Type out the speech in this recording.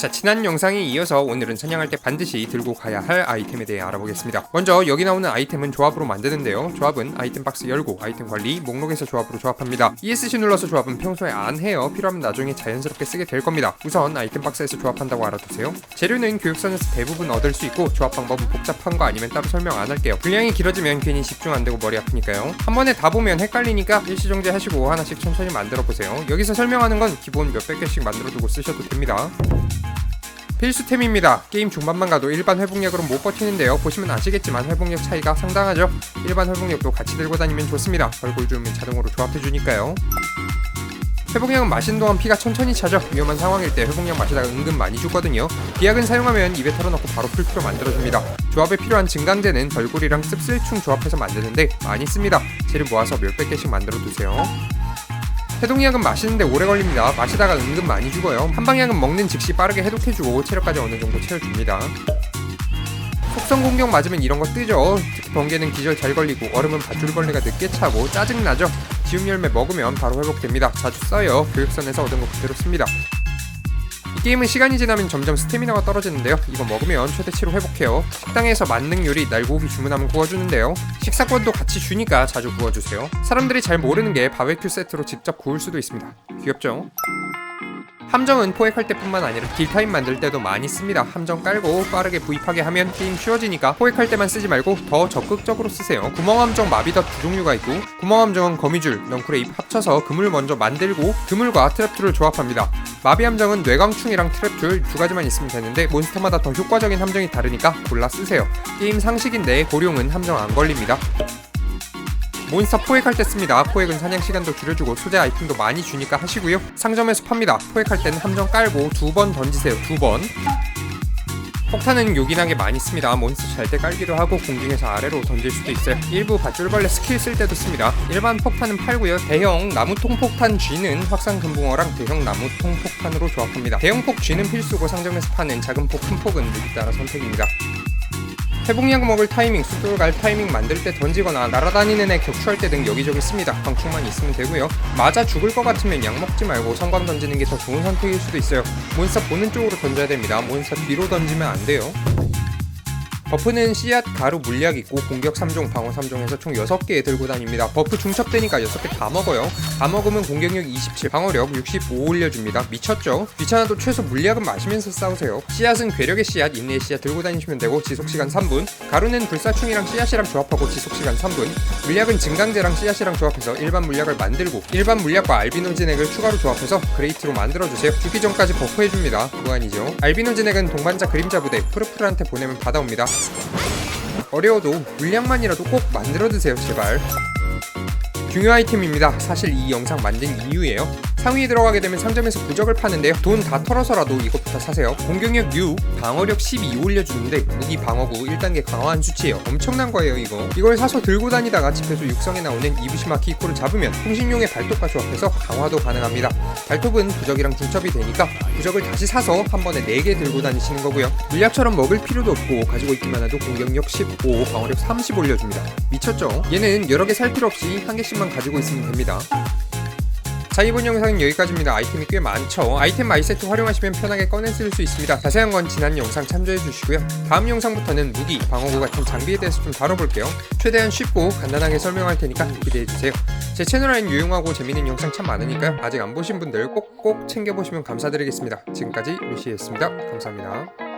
자 지난 영상에 이어서 오늘은 사냥할 때 반드시 들고 가야 할 아이템에 대해 알아보겠습니다. 먼저 여기 나오는 아이템은 조합으로 만드는데요. 조합은 아이템 박스 열고 아이템 관리 목록에서 조합으로 조합합니다. ESC 눌러서 조합은 평소에 안 해요. 필요하면 나중에 자연스럽게 쓰게 될 겁니다. 우선 아이템 박스에서 조합한다고 알아두세요. 재료는 교육선에서 대부분 얻을 수 있고 조합 방법은 복잡한 거 아니면 따로 설명 안 할게요. 분량이 길어지면 괜히 집중 안 되고 머리 아프니까요. 한 번에 다 보면 헷갈리니까 일시정지 하시고 하나씩 천천히 만들어 보세요. 여기서 설명하는 건 기본 몇백 개씩 만들어 두고 쓰셔도 됩니다 필수템입니다. 게임 중반만 가도 일반 회복력으로 못 버티는데요. 보시면 아시겠지만 회복력 차이가 상당하죠. 일반 회복력도 같이 들고 다니면 좋습니다. 얼굴 주면 자동으로 조합해주니까요. 회복력은 마신 동안 피가 천천히 차죠. 위험한 상황일 때 회복력 마시다가 은근 많이 죽거든요. 비약은 사용하면 입에 털어넣고 바로 풀피로 만들어줍니다. 조합에 필요한 증강제는 벌꿀이랑 씁쓸충 조합해서 만드는데 많이 씁니다. 재료 모아서 몇백 개씩 만들어 두세요. 해독약은 마시는데 오래 걸립니다. 마시다가 은근 많이 죽어요. 한방약은 먹는 즉시 빠르게 해독해주고 체력까지 어느 정도 채워줍니다. 속성 공격 맞으면 이런 거 뜨죠. 특히 번개는 기절 잘 걸리고 얼음은 밧줄벌레가 늦게 차고 짜증나죠. 지움 열매 먹으면 바로 회복됩니다. 자주 써요. 교육선에서 얻은 거 그대로 씁니다. 이 게임은 시간이 지나면 점점 스태미나가 떨어지는데요. 이거 먹으면 최대치로 회복해요. 식당에서 만능 요리 날고기 주문하면 구워주는데요. 식사권도 같이 주니까 자주 구워주세요. 사람들이 잘 모르는 게 바베큐 세트로 직접 구울 수도 있습니다. 귀엽죠? 함정은 포획할 때뿐만 아니라 딜타임 만들 때도 많이 씁니다. 함정 깔고 빠르게 구입하게 하면 게임 쉬워지니까 포획할 때만 쓰지 말고 더 적극적으로 쓰세요. 구멍함정 마비덧 두 종류가 있고 구멍함정은 거미줄, 넝쿨에 입 합쳐서 그물 먼저 만들고 그물과 트랩툴을 조합합니다. 마비함정은 뇌광충이랑 트랩툴 두 가지만 있으면 되는데 몬스터마다 더 효과적인 함정이 다르니까 골라 쓰세요. 게임 상식인데 고룡은 함정 안 걸립니다. 몬스터 포획할 때 씁니다. 포획은 사냥 시간도 줄여주고 소재 아이템도 많이 주니까 하시고요. 상점에서 팝니다. 포획할 때는 함정 깔고 두 번 던지세요. 두 번. 폭탄은 요긴하게 많이 씁니다. 몬스터 잘 때 깔기도 하고 공중에서 아래로 던질 수도 있어요. 일부 밧줄벌레 스킬 쓸 때도 씁니다. 일반 폭탄은 팔고요. 대형 나무통 폭탄 G는 확산 금붕어랑 대형 나무통 폭탄으로 조합합니다. 대형 폭 G는 필수고 상점에서 파는 작은 폭, 큰 폭은 무기 따라 선택입니다. 회복약 먹을 타이밍, 숲돌 갈 타이밍 만들 때 던지거나 날아다니는 애 격추할 때 등 여기저기 씁니다. 방충만 있으면 되고요. 맞아 죽을 것 같으면 약 먹지 말고 성광 던지는 게 더 좋은 선택일 수도 있어요. 몬스터 보는 쪽으로 던져야 됩니다. 몬스터 뒤로 던지면 안 돼요. 버프는 씨앗, 가루, 물약 있고 공격 3종, 방어 3종에서 총 6개 들고 다닙니다. 버프 중첩되니까 6개 다 먹어요. 다 먹으면 공격력 27, 방어력 65 올려줍니다. 미쳤죠? 귀찮아도 최소 물약은 마시면서 싸우세요. 씨앗은 괴력의 씨앗, 인내의 씨앗 들고 다니시면 되고 지속시간 3분 가루는 불사충이랑 씨앗이랑 조합하고 지속시간 3분 물약은 증강제랑 씨앗이랑 조합해서 일반 물약을 만들고 일반 물약과 알비노 진액을 추가로 조합해서 그레이트로 만들어주세요. 죽기 전까지 버프해줍니다. 아니죠. 알비노 진액은 동반자 그림자 부대 프르프르한테 보내면 받아옵니다. 어려워도 물량만이라도 꼭 만들어 드세요 제발. 중요 아이템입니다. 사실 이 영상 만든 이유예요 상위에 들어가게 되면 상점에서 부적을 파는데요. 돈 다 털어서라도 이것부터 사세요. 공격력 6 방어력 12 올려주는데 무기 방어구 1단계 강화한 수치예요. 엄청난 거예요 이거. 이걸 사서 들고 다니다가 집에서 육성에 나오는 이부시마 키코를 잡으면 통신용의 발톱과 조합해서 강화도 가능합니다. 발톱은 부적이랑 중첩이 되니까 부적을 다시 사서 한 번에 4개 들고 다니시는 거고요. 물약처럼 먹을 필요도 없고 가지고 있기만 해도 공격력 15 방어력 30 올려줍니다. 미쳤죠? 얘는 여러 개 살 필요 없이 한 개씩만 가지고 있으면 됩니다 자 이번 영상은 여기까지입니다. 아이템이 꽤 많죠? 아이템 마이세트 활용하시면 편하게 꺼내 쓸 수 있습니다. 자세한 건 지난 영상 참조해 주시고요. 다음 영상부터는 무기, 방어구 같은 장비에 대해서 좀 다뤄볼게요. 최대한 쉽고 간단하게 설명할 테니까 기대해 주세요. 제 채널엔 유용하고 재밌는 영상 참 많으니까요. 아직 안 보신 분들 꼭꼭 챙겨보시면 감사드리겠습니다. 지금까지 루시였습니다. 감사합니다